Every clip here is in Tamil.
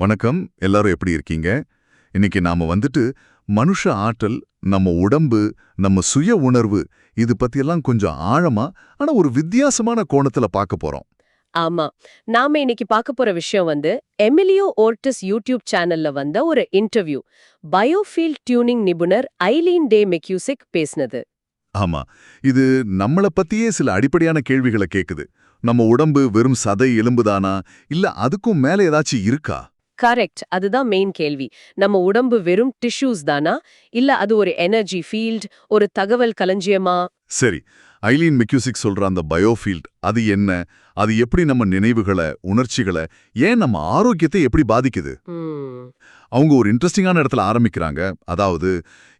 வணக்கம். எல்லாரும் எப்படி இருக்கீங்க? இன்னைக்கு நாம வந்துட்டு மனுஷ ஆற்றல் நம்ம உடம்பு நம்ம சுய உணர்வு இது பத்தியெல்லாம் கொஞ்சம் ஆழமா ஆனா ஒரு வித்தியாசமான கோணத்துல பார்க்க போறோம். ஆமா. நாம இன்னைக்கு பார்க்க போற விஷயம் வந்து எமிலியோ ஓர்டிஸ் யூடியூப் சேனல்ல வந்த ஒரு இன்டர்வியூ. பயோஃபீல்ட் டியூனிங் நிபுணர் ஐலீன் டே மெக்யூசிக் பேசினது. ஆமா. இது நம்மள பத்தியே சில அடிப்படையான கேள்விகளை கேக்குது. நம்ம உடம்பு வெறும் சதை எலும்புதானா? இல்ல அதுக்கும் மேல ஏதாச்சும் இருக்கா? கரெக்ட் அதுதான் மெயின் கேள்வி. நம்ம உடம்பு வெறும் டிஷ்யூஸ் தானா? இல்ல அது ஒரு எனர்ஜி ஃபீல்ட் ஒரு தகவல் களஞ்சியமா? சரி. ஐலீன் மெக்யூசிக் சொல்ற அந்த பயோஃபீல்ட் அது என்ன? அது எப்படி நம்ம நினைவுகளை உணர்ச்சிகளை ஏன் நம்ம ஆரோக்கியத்தை எப்படி பாதிக்குது? அவங்க ஒரு இன்ட்ரெஸ்டிங்கான இடத்துல ஆரம்பிக்கிறாங்க. அதாவது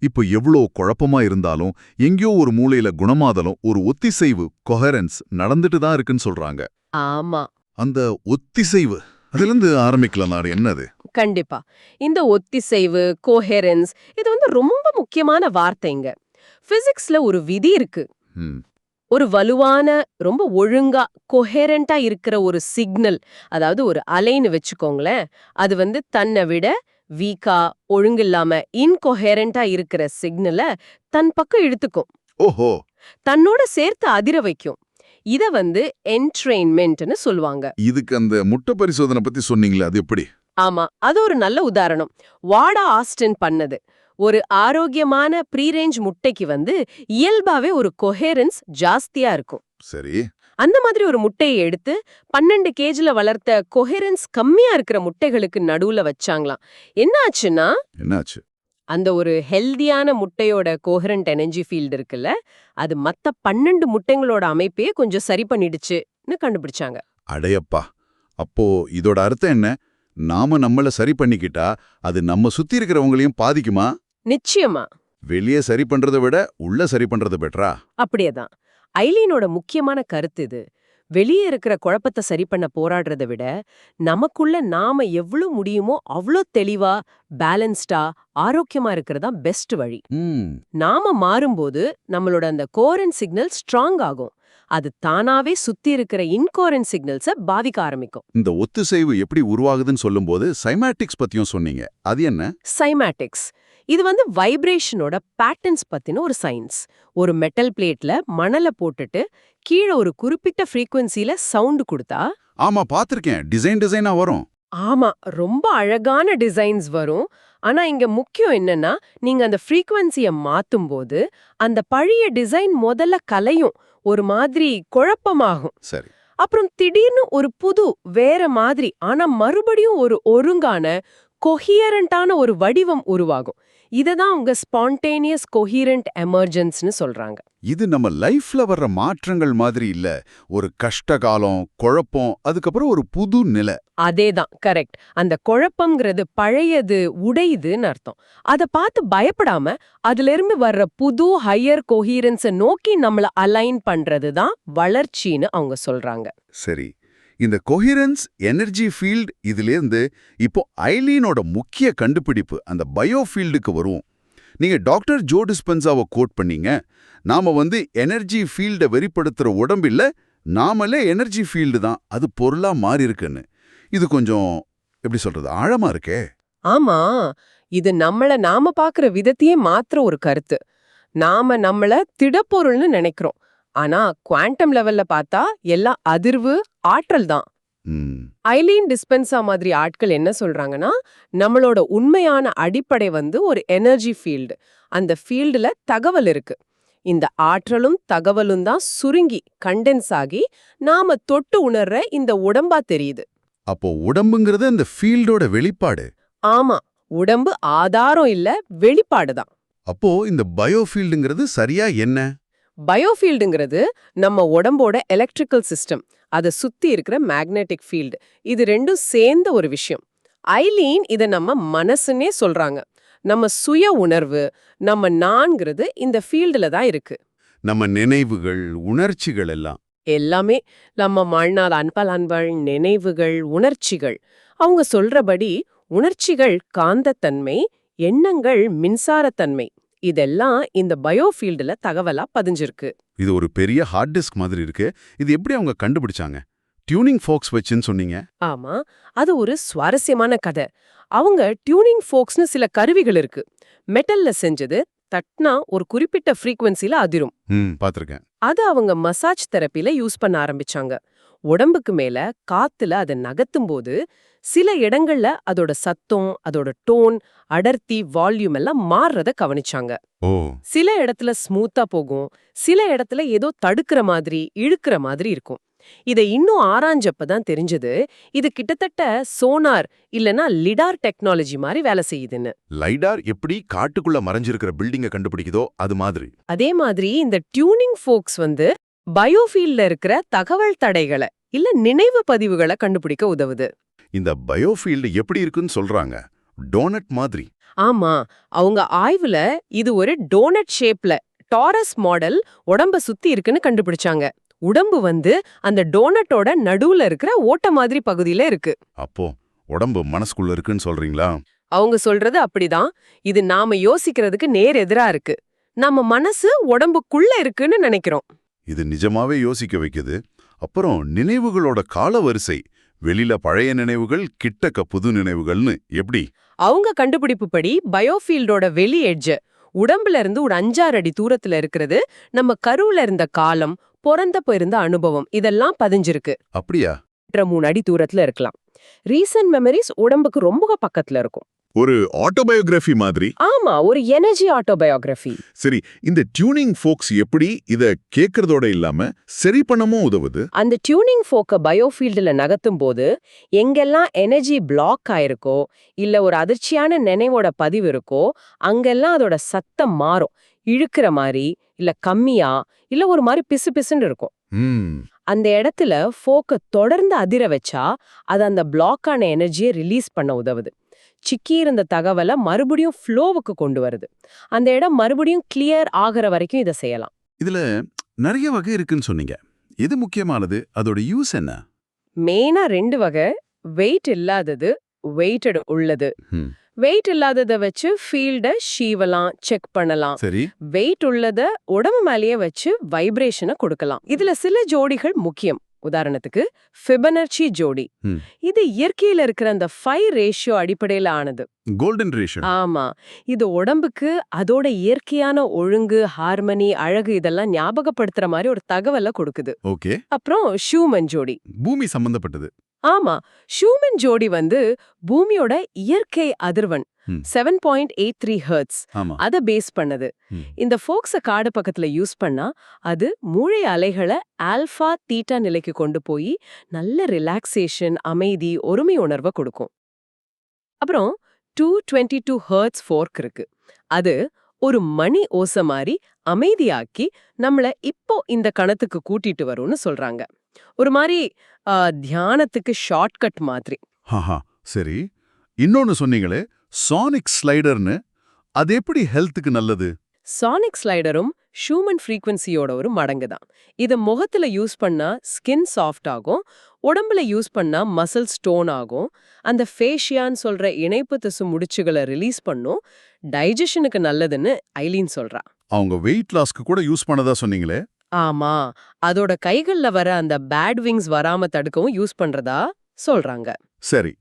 இப்போ எவ்வளோ குழப்பமா இருந்தாலும் எங்கேயோ ஒரு மூலையில குணமாதலும் ஒரு ஒத்திசைவு கொஹரன்ஸ் நடந்துட்டு தான் இருக்குன்னு சொல்றாங்க. ஆமா. அந்த ஒத்திசைவு அதிலிருந்து ஆரம்பிக்கலாம் நான் என்னது? கண்டிப்பா. இந்த ஒத்திசைவு கோஹெரன்ஸ் இது வந்து ரொம்ப முக்கியமான வார்த்தைங்க பிசிக்ஸ்ல ஒரு விதி இருக்கு. ஒரு வலுவான ரொம்ப ஒழுங்கா கொஹேரண்டா இருக்கிற ஒரு சிக்னல் அதாவது ஒரு அலைன்னு வச்சுக்கோங்களேன் அது வந்து தன்னை விட வீக்கா ஒழுங்கில்லாம இன்கொஹேரண்டா இருக்கிற சிக்னலை தன் பக்கம் இழுத்துக்கும். ஓஹோ. தன்னோட சேர்த்து அதிர வைக்கும். இத வந்து என்ட்ரெயின்மெண்ட்னு சொல்லுவாங்க. இதுக்கு அந்த முட்டை பரிசோதனை பத்தி சொன்னீங்களே அது எப்படி? ஆமா அது ஒரு நல்ல உதாரணம். வாடா ஆஸ்டின் பண்ணது. ஒரு ஆரோக்கியமான ப்ரீரேஞ்ச் முட்டைக்கு வந்து இயல்பாவே ஒரு கொஹேரன்ஸ் ஜாஸ்தியா இருக்கும். சரி. அந்த மாதிரி ஒரு முட்டையை எடுத்து பன்னெண்டு கேஜில வளர்த்த கொஹெரன்ஸ் கம்மியா இருக்கிற முட்டைகளுக்கு நடுவுல வச்சாங்களாம். என்ன ஆச்சுன்னா என்னாச்சு? அந்த ஒரு ஹெல்தியான முட்டையோட கோஹரண்ட் எனர்ஜி ஃபீல்டு இருக்குல்ல அது மத்த பன்னெண்டு முட்டைங்களோட அமைப்பையே கொஞ்சம் சரி பண்ணிடுச்சுன்னு கண்டுபிடிச்சாங்க. அடையப்பா! அப்போ இதோட அர்த்தம் என்ன? நாம நம்மள சரி பண்ணிக்கிட்டா அது நம்ம சுத்தி இருக்கிறவங்களையும் பாதிக்குமா? நிச்சயமா. வெளியே சரி பண்றதை விட உள்ள சரி பண்றது பெட்டரா அப்படியேதான் ஐலீனோட முக்கியமான கருத்து இது. வெளியே இருக்கிற குழப்பத்தை சரி பண்ண போராடுறதை விட நமக்குள்ள நாம எவ்வளவு முடியுமோ அவ்வளோ தெளிவா பேலன்ஸ்டா ஆரோக்கியமா இருக்கிறதா பெஸ்ட் வழி. நாம மாறும்போது நம்மளோட அந்த கோரன் சிக்னல் ஸ்ட்ராங் ஆகும். அது தானாவே சுத்தி இருக்கிற இன்கோரன் சிக்னல்ஸ பாதிக்க ஆரம்பிக்கும். இந்த ஒத்திசைவு எப்படி உருவாகுதுன்னு சொல்லும்போது சைமேட்டிக்ஸ் பத்தியும் சொன்னீங்க. அது என்ன? சைமேட்டிக்ஸ். இது வந்து வைப்ரேஷனோட பேட்டர்ன்ஸ் பத்தின ஒரு சயின்ஸ் ஒரு மெட்டல் பிளேட்ல மணலை போட்டுட்டு கீழே ஒரு குறிப்பிட்ட ஃப்ரீக்வன்சில சவுண்ட் கொடுத்தா ஆமா பாத்திருக்கேன். டிசைன் டிசைனா வரும். ஆமா ரொம்ப அழகான டிசைன்ஸ் வரும். ஆனா இங்க முக்கியம் என்னன்னா நீங்க அந்த ஃப்ரீக்வன்சிய மாத்தும் போது அந்த பழைய டிசைன் முதல்ல கலையும். ஒரு மாதிரி குழப்பமாகும். சரி. அப்புறம் திடீர்னு ஒரு புது வேற மாதிரி ஆனா மறுபடியும் ஒரு ஒருங்கான கொஹியரண்டான ஒரு வடிவம் உருவாகும். இததான் உங்க ஸ்பான்டேனியஸ் கொஹியரண்ட் எமர்ஜென்ஸ்னு சொல்றாங்க. இது நம்ம லைஃப்ல வர்ற மாற்றங்கள் மாதிரி இல்ல. ஒரு கஷ்ட காலம் குழப்பம் அதுக்கப்புறம் ஒரு புது நிலை. அதேதான் கரெக்ட் அந்த குழப்பம்ங்கிறது பழையது உடையுதுன்னு அர்த்தம். அத பார்த்து பயப்படாம அதுல இருந்து வர்ற புது ஹையர் கொஹீரன்ஸ நோக்கி நம்மள அலைன் பண்றது தான் வளர்ச்சின்னு அவங்க சொல்றாங்க. சரி. இந்த கொஹிரன்ஸ் எனர்ஜி ஃபீல்டு இதிலேருந்து இப்போ ஐலீனோட முக்கிய கண்டுபிடிப்பு அந்த பயோ ஃபீல்டுக்கு வருவோம் நீங்க டாக்டர் ஜோ டிஸ்பென்சாவை கோட் பண்ணீங்க. நாம வந்து எனர்ஜி ஃபீல்டை வெளிப்படுத்துற உடம்பில் நாமளே எனர்ஜி ஃபீல்டு தான். அது பொருளா மாறி இருக்குன்னு இது கொஞ்சம் எப்படி சொல்றது ஆழமா இருக்கே. ஆமா இது நம்மள நாம பாக்குற விதத்தையே மாத்திர ஒரு கருத்து. நாம நம்மள திடப்பொருள்னு நினைக்கிறோம். ஆனா குவாண்டம் லெவல்ல பார்த்தா எல்லாம் அதிர்வு ஆற்றல் தான். ஐலீன் டிஸ்பென்சா மாதிரி ஆட்கள் என்ன சொல்றாங்கன்னா நம்மளோட உண்மையான அடிப்படை வந்து ஒரு எனர்ஜி ஃபீல்டு. அந்த ஃபீல்டுல தகவல் இருக்கு. இந்த ஆற்றலும் தகவலும் தான் சுருங்கி கண்டென்ஸ் ஆகி நாம தொட்டு உணர்ற இந்த உடம்பா தெரியுது. அப்போ உடம்புங்கிறது அந்த ஃபீல்டோட வெளிப்பாடு. ஆமா உடம்பு ஆதாரம் இல்ல வெளிப்பாடு தான். அப்போ இந்த பயோ ஃபீல்டுங்கிறது சரியா என்ன? பயோஃபீல்டுங்கிறது நம்ம உடம்போட எலக்ட்ரிக்கல் சிஸ்டம் அதை சுத்தி இருக்கிற மேக்னெட்டிக் ஃபீல்டு இது ரெண்டும் சேர்ந்த ஒரு விஷயம். ஐலீன் இத நம்ம மனசுன்னே சொல்றாங்க. நம்ம சுய உணர்வு நம்ம நான்கிறது இந்த ஃபீல்டுல தான் இருக்கு. நம்ம நினைவுகள் உணர்ச்சிகள் எல்லாம். எல்லாமே நம்ம வாழ்நாள் அன்பல் அன்பள் நினைவுகள் உணர்ச்சிகள். அவங்க சொல்றபடி உணர்ச்சிகள் காந்தத்தன்மை எண்ணங்கள் மின்சாரத்தன்மை. இதெல்லாம் இந்த பயோஃபீல்டுல தகவலா பதிஞ்சிருக்கு. இது ஒரு பெரிய ஹார்ட் டிஸ்க் மாதிரி இருக்கு. இது எப்படி அவங்க கண்டுபிடிச்சாங்க? டியூனிங் ஃபோக்ஸ் வச்சுன்னு சொன்னீங்க. ஆமா அது ஒரு சுவாரஸ்யமான கதை. அவங்க டியூனிங் ஃபோக்ஸ்னு சில கருவிகள் இருக்கு. மெட்டல்ல செஞ்சது தட்னா ஒரு குறிப்பிட்ட ஃப்ரீக்வன்சில அதிரும். பாத்திருக்கேன். அது அவங்க மசாஜ் தெரப்பில யூஸ் பண்ண ஆரம்பிச்சாங்க. உடம்புக்கு மேல காத்துல அதை நகர்த்தும் போது சில இடங்கள்ல அதோட சத்தம் அதோட டோன் அடர்த்தி வால்யூம் எல்லாம் மாறுறத கவனிச்சாங்க. ஓ. சில இடத்துல ஸ்மூத்தா போகும் சில இடத்துல ஏதோ தடுக்கிற மாதிரி இழுக்கிற மாதிரி இருக்கும். இதை இன்னும் ஆராய்ஞ்சப்பதான் தெரிஞ்சது இது கிட்டத்தட்ட சோனார் இல்லனா லிடார் டெக்னாலஜி மாதிரி வேலை செய்யுதுன்னு. லைடார் எப்படி காட்டுக்குள்ள மறைஞ்சிருக்கிற பில்டிங்க கண்டுபிடிக்குதோ அது மாதிரி. அதே மாதிரி இந்த டியூனிங் ஃபோக்ஸ் வந்து பயோஃபீல்ட்ல இருக்கிற தகவல் தடைகளை இல்ல நினைவு பதிவுகளை கண்டுபிடிக்க உதவுது. இந்த பயோஃபீல்டு எப்படி இருக்குன்னு சொல்றாங்க. டோனட் மாதிரி. ஆமா அவங்க ஆய்வுல இது ஒரு டோனட் ஷேப்ல டாரஸ் மாடல் உடம்ப சுத்தி இருக்குன்னு கண்டுபிடிச்சாங்க. உடம்பு வந்து அந்த டோனட்டோட நடுவுல இருக்கிற ஓட்ட மாதிரி பகுதியில இருக்கு. அப்போ உடம்பு மனசுக்குள்ள இருக்குன்னு சொல்றீங்களா? அவங்க சொல்றது அப்படிதான். இது நாம யோசிக்கிறதுக்கு நேர் எதிரா இருக்கு. நம்ம மனசு உடம்புக்குள்ள இருக்குன்னு நினைக்கிறோம். இது நிஜமாவே யோசிக்க வைக்குது. அப்புறம் நினைவுகளோட கால வரிசை வெளியில பழைய நினைவுகள் கிட்டக்க புது நினைவுகள்னு எப்படி? அவங்க கண்டுபிடிப்பு படி பயோஃபீல்டோட வெளி எட்ஜ் உடம்புல இருந்து ஒரு அஞ்சாறு அடி தூரத்துல இருக்கிறது நம்ம கருவுல இருந்த காலம் பிறந்தப்ப இருந்த அனுபவம் இதெல்லாம் பதிஞ்சிருக்கு. அப்படியா? மூணு அடி தூரத்துல இருக்கலாம். ரீசன்ட் மெமரிஸ் உடம்புக்கு ரொம்ப பக்கத்துல இருக்கும். ஒரு ஆட்டோபயோகிராஃபி மாதிரி. ஆமா ஒரு எனர்ஜி ஆட்டோபயோகிராஃபி சரி இந்த டியூனிங் ஃபோக்ஸ் எப்படி இத கேக்குறதோட இல்லாம சரி பண்ணவும் உதவுது? அந்த டியூனிங் ஃபோக்க பயோஃபீல்டில் நகர்த்தும் போது எங்கெல்லாம் எனர்ஜி பிளாக் ஆயிருக்கோ இல்ல ஒரு அதிர்ச்சியான நினைவோட பதிவு இருக்கோ அங்கெல்லாம் அதோட சத்தம் மாறும். இழுக்கிற மாதிரி இல்ல கம்மியா இல்ல ஒரு மாதிரி பிசு பிசுன்னு இருக்கும். அந்த இடத்துல ஃபோக்க தொடர்ந்து அதிர வச்சா அது அந்த பிளாக்கான எனர்ஜியை ரிலீஸ் பண்ண உதவுது. சிக்கி இருந்த தகவலை மறுபடியும் ஃப்ளோவுக்கு கொண்டு வருது. அந்த இடம் மறுபடியும் கிளியர் ஆகிற வரைக்கும் இதை செய்யலாம். இதுல நிறைய வகை இருக்குன்னு சொன்னீங்க. எது முக்கியமானது? அதோட யூஸ் என்ன? மெயினா ரெண்டு வகை. வெயிட் இல்லாதது வெயிட்டட் உள்ளது. வெயிட் இல்லாதத வச்சு ஃபீல்ட ஷீவலாம் செக் பண்ணலாம். சரி. வெயிட் உள்ளத உடம்பு மேலேயே வச்சு வைப்ரேஷனை கொடுக்கலாம். இதுல சில ஜோடிகள் முக்கியம். உதாரணத்துக்கு ஃபிபனர்ச்சி ஜோடி. இது இயற்கையில இருக்கிற அந்த ஃபைவ் ரேஷியோ அடிப்படையில ஆனது. கோல்டன் ரேஷன் ஆமா. இது உடம்புக்கு அதோட இயற்கையான ஒழுங்கு ஹார்மனி அழகு இதெல்லாம் ஞாபகப்படுத்துற மாதிரி ஒரு தகவலை கொடுக்குது. ஓகே. அப்புறம் ஷூமன் ஜோடி. பூமி சம்பந்தப்பட்டது. ஆமா ஷூமன் ஜோடி வந்து பூமியோட இயற்கை அதிர்வெண் ம். Seven point eight three hertz அத பேஸ் பண்ணது. இந்த ஃபோக்ஸ காடு பக்கத்துல யூஸ் பண்ணா அது மூளை அலைகளை ஆல்பா தீட்டா நிலைக்கு கொண்டு போய் நல்ல ரிலாக்ஸேஷன் அமைதி ஒருமை உணர்வை கொடுக்கும். அப்புறம் two twenty two hertz fork இருக்கு. அது ஒரு மணி ஓசை மாதிரி அமைதியாக்கி நம்மள இப்போ இந்த கணத்துக்கு கூட்டிட்டு வரும்னு சொல்றாங்க. ஒரு மாதிரி தியானத்துக்கு ஷார்ட்கட் மாதிரி. சரி. இன்னொன்னு சொன்னீங்களே சானிக் ஸ்லைடர்னு அது எப்படி ஹெல்த்துக்கு நல்லது? சானிக் ஸ்லைடரும் ஷூமன் ஃப்ரீக்வன்சியோட ஒரு மடங்கு தான். இதை முகத்துல யூஸ் பண்ணா ஸ்கின் சாஃப்ட் ஆகும் உடம்புல யூஸ் பண்ணா மசில் ஸ்டோன் ஆகும் அந்த ஃபேஷியான்னு சொல்ற இணைப்பு திசு முடிச்சுகளை ரிலீஸ் பண்ணும் டைஜஷனுக்கு நல்லதுன்னு ஐலீன் சொல்றா. அவங்க வெயிட் லாஸ்க்கு கூட யூஸ் பண்ணதா சொன்னீங்களே? ஆமா. அதோட கைகள்ல வர அந்த பேட் விங்ஸ் வராம தடுக்கவும் யூஸ் பண்றதா சொல்றாங்க. சரி.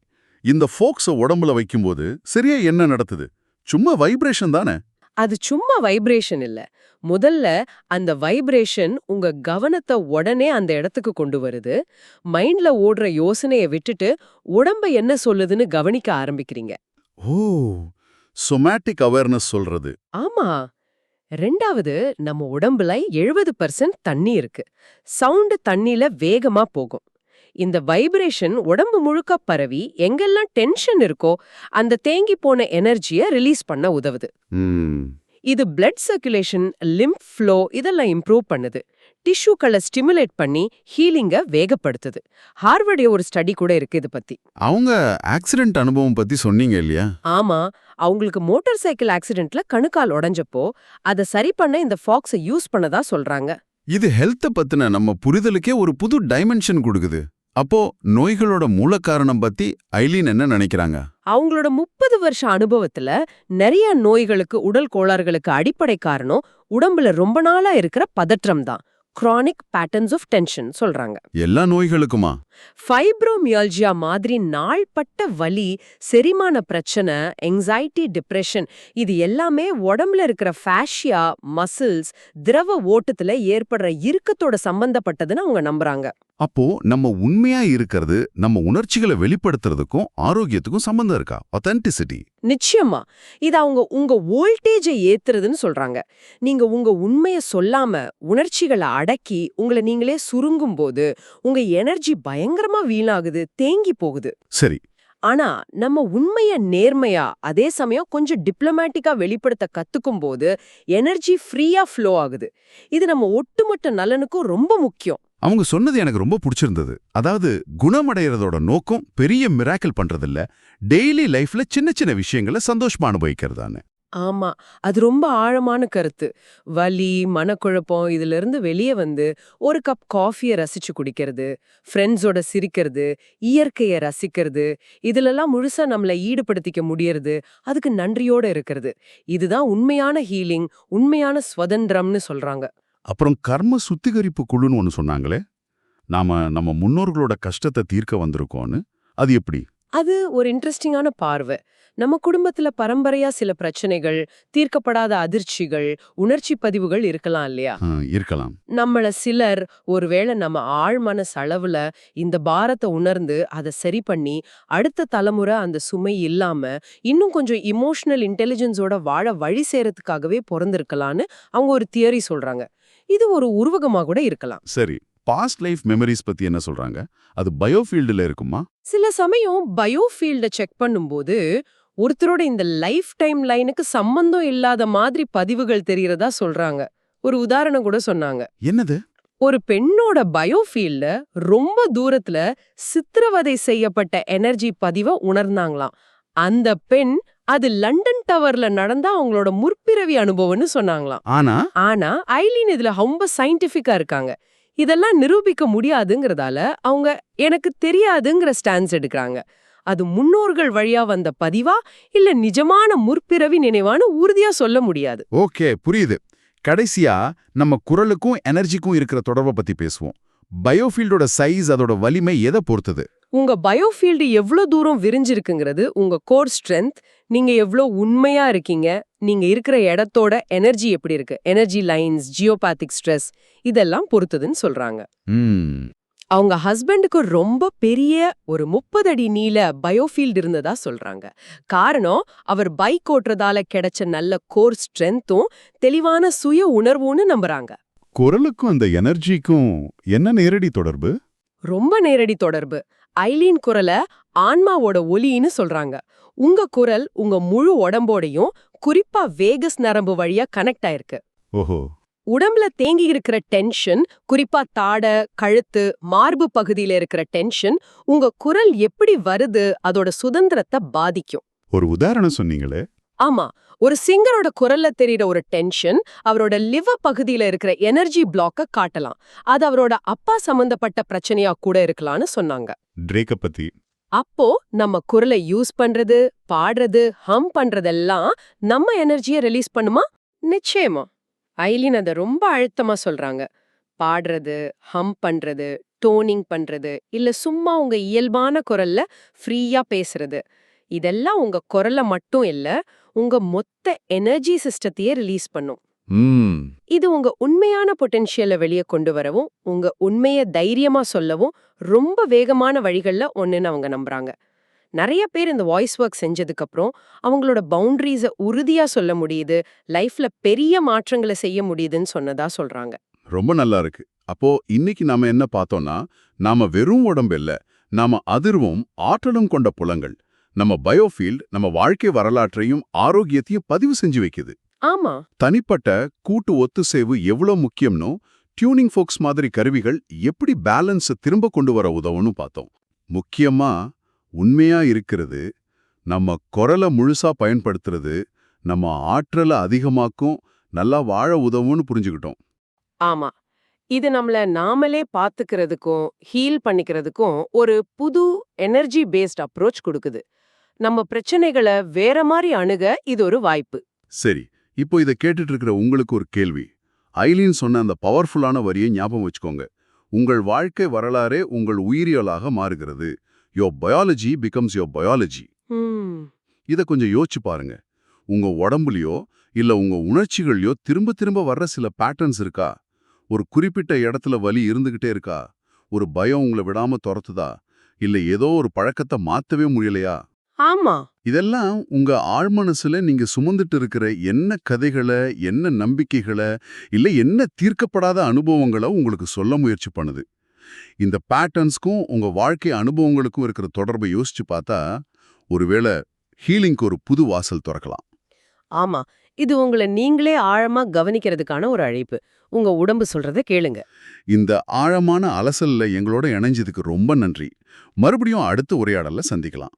இந்த ஃபோக்ஸ உடம்புல வைக்கும்போது சரியா என்ன நடத்துது. சும்மா வைப்ரேஷன் தானே? அது சும்மா வைப்ரேஷன் இல்ல. முதல்ல அந்த வைப்ரேஷன் உங்க கவனத்தை உடனே அந்த இடத்துக்கு கொண்டு வருது. மைண்ட்ல ஓடுற யோசனைய விட்டுட்டு உடம்ப என்ன சொல்லுதுன்னு கவனிக்க ஆரம்பிக்கிறீங்க. ஓ. சொமேட்டிக் அவேர்னஸ் சொல்றது. ஆமா. ரெண்டாவது நம்ம உடம்புல எழுபது பர்சன்ட் தண்ணி இருக்கு. சவுண்டு தண்ணில வேகமா போகும். இந்த வைப்ரேஷன் உடம்பு முழுக்க பரவி எங்கெல்லாம் டென்ஷன் இருக்கோ அந்த தேங்கி போன எனர்ஜியை ரிலீஸ் பண்ண உதவுது. இது பிளட் சர்க்குலேஷன் லிம்ப் ஃப்ளோ இதெல்லாம் இம்ப்ரூவ் பண்ணுது. டிஷ்யூக்களை ஸ்டிமுலேட் பண்ணி ஹீலிங்க வேகப்படுத்துது. ஹார்வர்டைய ஒரு ஸ்டடி கூட இருக்கு இது பத்தி. அவங்க ஆக்சிடென்ட் அனுபவம் பத்தி சொன்னீங்க இல்லையா? ஆமா. அவங்களுக்கு மோட்டார் சைக்கிள் ஆக்சிடென்ட்ல கணுக்கால் உடைஞ்சப்போ அதை சரி பண்ண இந்த ஃபாக்ஸை யூஸ் பண்ணதா சொல்றாங்க. இது ஹெல்த்த பத்தின நம்ம புரிதலுக்கே ஒரு புது டைமென்ஷன் கொடுக்குது. அப்போ நோய்களோட மூல காரணம் பத்தி ஐலீன் என்ன நினைக்கிறாங்க? அவங்களோட முப்பது வருஷ அனுபவத்துல நிறைய நோய்களுக்கு உடல் கோளாறுகளுக்கு அடிப்படை காரணம் உடம்புல ரொம்ப நாளா இருக்கிற பதற்றம் தான். Chronic patterns of tension சொல்றாங்க. எல்லா நோய்களுக்குமா? ஃபைப்ரோமியால்ஜியா மாதிரி நாள்பட்ட வலி செரிமான பிரச்சனை எங்ஸைட்டி டிப்ரெஷன் இது எல்லாமே உடம்புல இருக்கிற ஃபேஷியா மசில்ஸ் திரவ ஓட்டத்துல ஏற்படுற இறுக்கத்தோட சம்பந்தப்பட்டதுன்னு அவங்க நம்புறாங்க. அப்போ நம்ம உண்மையா இருக்கிறது நம்ம உணர்ச்சிகளை வெளிப்படுத்துறதுக்கும் ஆரோக்கியத்துக்கும் சம்பந்தம் இருக்கா? ஒத்தென்டிசிட்டி நிச்சயமா. இது அவங்க உங்க வோல்டேஜை ஏத்துறதுன்னு சொல்றாங்க. நீங்க உங்க உண்மைய சொல்லாம உணர்ச்சிகளை அடக்கி உங்களை நீங்களே சுருங்கும் போது உங்க எனர்ஜி பயங்கரமா வீணாகுது தேங்கி போகுது. சரி. ஆனா நம்ம உண்மைய நேர்மையா அதே சமயம் கொஞ்சம் டிப்ளமேட்டிக்கா வெளிப்படுத்த கத்துக்கும் போது எனர்ஜி ஃப்ரீயா ஃப்ளோ ஆகுது. இது நம்ம ஒட்டுமொத்த நலனுக்கும் ரொம்ப முக்கியம். அவங்க சொன்னது எனக்கு ரொம்ப பிடிச்சிருந்தது. அதாவது குணமடைகிறதோட நோக்கம் பெரிய மிராக்கிள் பண்றதில்ல. டெய்லி லைஃப்ல சின்ன சின்ன விஷயங்களை சந்தோஷமா அனுபவிக்கிறதான்னு ஆமா. அது ரொம்ப ஆழமான கருத்து. வலி மனக்குழப்பம் இதுல இருந்து வெளியே வந்து ஒரு கப் காஃபியை ரசிச்சு குடிக்கிறது ஃப்ரெண்ட்ஸோட சிரிக்கிறது இயற்கையை ரசிக்கிறது இதுலெல்லாம் முழுசா நம்மள ஈடுபடுத்திக்க முடியறது அதுக்கு நன்றியோட இருக்கிறது. இதுதான் உண்மையான ஹீலிங் உண்மையான ஸ்வதந்திரம்னு சொல்றாங்க. அப்புறம் கர்ம சுத்திகரிப்பு குழுன்னு ஒன்று சொன்னாங்களே. நாம நம்ம முன்னோர்களோட கஷ்டத்தை தீர்க்க வந்திருக்கோன்னு அது எப்படி? அது ஒரு இன்ட்ரெஸ்டிங்கான பார்வை. நம்ம குடும்பத்துல பரம்பரையா சில பிரச்சனைகள் தீர்க்கப்படாத அதிர்ச்சிகள் உணர்ச்சி பதிவுகள் இருக்கலாம் இல்லையா? இருக்கலாம். நம்மள சிலர் ஒருவேளை நம்ம ஆழ்மன அளவுல இந்த பாரத்தை உணர்ந்து அதை சரி பண்ணி அடுத்த தலைமுறை அந்த சுமை இல்லாம இன்னும் கொஞ்சம் இமோஷனல் இன்டெலிஜென்ஸோட வாழ வழி சேரத்துக்காகவே பிறந்திருக்கலான்னு அவங்க ஒரு தியரி சொல்றாங்க. இது ஒரு உருவகமா கூட இருக்கலாம். சரி பாஸ்ட் லைஃப் மெமரிஸ் பத்தி என்ன சொல்றாங்க? அது பயோஃபீல்டுல இருக்குமா? சில சமயம் பயோஃபீல்ட செக் பண்ணும்போது ஒருத்தரோட இந்த லைஃப் டைம் லைனுக்கு சம்பந்தம் இல்லாத மாதிரி பதிவுகள் தெரியறதா சொல்றாங்க. ஒரு உதாரணம் கூட சொன்னாங்க. என்னது? ஒரு பெண்ணோட பயோஃபீல்ட்ல ரொம்ப தூரத்துல சித்திரவதை செய்யப்பட்ட எனர்ஜி பதிவை உணர்ந்தாங்களாம். அந்த பெண் அது லண்டன் டவர்ல நடந்த அவங்களோட முற்பிறவி அனுபவம்னு சொன்னாங்களாம். ஆனா? ஆனா ஐலின் இதுல ரொம்ப சயின்டிபிக்கா இருக்காங்க. இதெல்லாம் நிரூபிக்க முடியாதுங்கறதால அவங்க எனக்கு தெரியாதுங்கிற ஸ்டான்ஸ் எடுக்கறாங்க. அது முன்னோர்கள் வழியா வந்த பதிவா இல்ல நிஜமான முற்பிறவி நினைவான்னு உறுதியா சொல்ல முடியாது. ஓகே புரியுது. கடைசியா நம்ம குரலுக்கும் எனர்ஜிக்கும் இருக்கிற தொடர்பை பத்தி பேசுவோம். பயோஃபீல்டோட சைஸ் அதோட வலிமை எதை பொறுத்தது? உங்க பயோஃபீல்டு எவ்ளோ தூரம் விரிஞ்சிருக்குங்கிறது உங்க கோர் ஸ்ட்ரென்த் நீங்க எவ்ளோ உண்மையா இருக்கீங்க நீங்க இருக்கிற இடத்தோட எனர்ஜி எப்படி இருக்கு? எனர்ஜி லைன்ஸ் ஜியோபாத்திக் ஸ்ட்ரெஸ் இதெல்லாம் பொறுத்ததுன்னு சொல்றாங்க. அவங்க ஹஸ்பண்டுக்கு ரொம்ப பெரிய ஒரு முப்பது அடி நீள பயோஃபீல்டு இருந்ததா சொல்றாங்க. காரணம் அவர் பைக் ஓட்டுறதால கிடைச்ச நல்ல கோர் ஸ்ட்ரென்த்தும் தெளிவான சுய உணர்வுன்னு நம்புறாங்க. குரலுக்கும் அந்த எனர்ஜிக்கும் என்ன நேரடி தொடர்பு? ரொம்ப நேரடி தொடர்பு. ஐலீன் குரல ஆன்மாவோட ஒலின்னு சொல்றாங்க. உங்க குரல் உங்க முழு உடம்போடையும் குறிப்பா வேகஸ் நரம்பு வழியா கனெக்ட் ஆயிருக்கு. ஓஹோ. உடம்புல தேங்கி இருக்கிற டென்ஷன் குறிப்பா தாடை கழுத்து மார்பு பகுதியில இருக்கிற டென்ஷன் உங்க குரல் எப்படி வருது அதோட சுதந்திரத்தை பாதிக்கும். ஒரு உதாரணம் சொன்னீங்களே ஆமா ஒரு சிங்கரோட குரல்ல தெரியுற ஒரு டென்ஷன் அவரோட லிவர் பகுதியில இருக்கிற எனர்ஜி பிளாக்க காட்டலாம். அது அவரோட அப்பா சம்பந்தப்பட்ட பிரச்சனையா கூட இருக்கலாம்னு சொன்னாங்க. ட்ரேக்க பத்தி. அப்போ நம்ம குரலை யூஸ் பண்றது பாடுறது ஹம் பண்றதெல்லாம் நம்ம எனர்ஜியை ரிலீஸ் பண்ணுமா? நிச்சயமா. ஐலின் அதை ரொம்ப அழுத்தமா சொல்றாங்க. பாடுறது ஹம் பண்றது டோனிங் பண்றது இல்ல சும்மா உங்க இயல்பான குரல்ல ஃப்ரீயா பேசுறது. இதெல்லாம் உங்க குரலை மட்டும் இல்ல உங்க மொத்த எனர்ஜி சிஸ்டத்தையே ரிலீஸ் பண்ணும். இது உங்க உண்மையான பொட்டென்ஷியலை வெளியே கொண்டு வரவும் உங்க உண்மைய தைரியமா சொல்லவும் ரொம்ப வேகமான வழிகள்ல ஒண்ணுன்னு அவங்க நம்புறாங்க. நிறைய பேர் இந்த வாய்ஸ் ஒர்க் செஞ்சதுக்கு அப்புறம் அவங்களோட பவுண்டரிஸ உறுதியா சொல்ல முடியுது லைஃப்ல பெரிய மாற்றங்களை செய்ய முடியுதுன்னு சொன்னதா சொல்றாங்க. ரொம்ப நல்லா இருக்கு. அப்போ இன்னைக்கு நாம என்ன பார்த்தோம்னா நாம வெறும் உடம்பு இல்ல நாம அதிர்வும் ஆற்றலும் கொண்ட புலங்கள். நம்ம பயோஃபீல்ட் நம்ம வாழ்க்கை வரலாற்றையும் ஆரோக்கியத்தையும் பதிவு செஞ்சு வைக்குது. ஆமா. தனிப்பட்ட கூட்டு ஒத்துசேவு எவ்வளோ முக்கியம்னோ டியூனிங் ஃபோக்ஸ் மாதிரி கருவிகள் எப்படி பேலன்ஸை திரும்ப கொண்டு வர உதவும்னு பார்த்தோம். முக்கியமா உண்மையா இருக்கிறது நம்ம குரலை முழுசா பயன்படுத்துறது நம்ம ஆற்றலை அதிகமாக்கும் நல்லா வாழ உதவும்னு புரிஞ்சுக்கிட்டோம். ஆமா. இது நம்மள நாமளே பாத்துக்கிறதுக்கும் ஹீல் பண்ணிக்கிறதுக்கும் ஒரு புது எனர்ஜி பேஸ்ட் அப்ரோச் கொடுக்குது. நம்ம பிரச்சனைகளை வேற மாதிரி அணுக இது ஒரு வாய்ப்பு. சரி இப்போ இதை கேட்டுட்டு இருக்கிற உங்களுக்கு ஒரு கேள்வி. ஐலீன் சொன்ன அந்த பவர்ஃபுல்லான வரியை ஞாபகம் வச்சுக்கோங்க. உங்கள் வாழ்க்கை வரலாறே உங்கள் உயிரியலாக மாறுகிறது. Your biology becomes your biology இதை கொஞ்சம் யோசிச்சு பாருங்க. உங்க உடம்புலயோ இல்ல உங்க உணர்ச்சிகள்லயோ திரும்ப திரும்ப வர்ற சில பேட்டர்ன்ஸ் இருக்கா? ஒரு குறிப்பிட்ட இடத்துல வலி இருந்துகிட்டே இருக்கா? ஒரு பயம் உங்களை விடாம துரத்துதா? இல்ல ஏதோ ஒரு பழக்கத்தை மாத்தவே முடியலையா? ஆமா. இதெல்லாம் உங்க ஆழ்மனசுல நீங்க சுமந்துட்டு இருக்கிற என்ன கதைகளை என்ன நம்பிக்கைகளை இல்ல என்ன தீர்க்கப்படாத அனுபவங்களை உங்களுக்கு சொல்ல முயற்சி பண்ணுது. இந்த பேட்டர்ன்ஸ்க்கும் உங்க வாழ்க்கை அனுபவங்களுக்கும் இருக்கிற தொடர்பை யோசிச்சு பார்த்தா ஒருவேளை ஹீலிங்க்கு ஒரு புது வாசல் திறக்கலாம். ஆமா. இது உங்களை நீங்களே ஆழமா கவனிக்கிறதுக்கான ஒரு அழைப்பு. உங்க உடம்பு சொல்றத கேளுங்க. இந்த ஆழமான அலசல்ல எங்களோட இணைஞ்சதுக்கு ரொம்ப நன்றி. மறுபடியும் அடுத்த உரையாடல்ல சந்திக்கலாம்.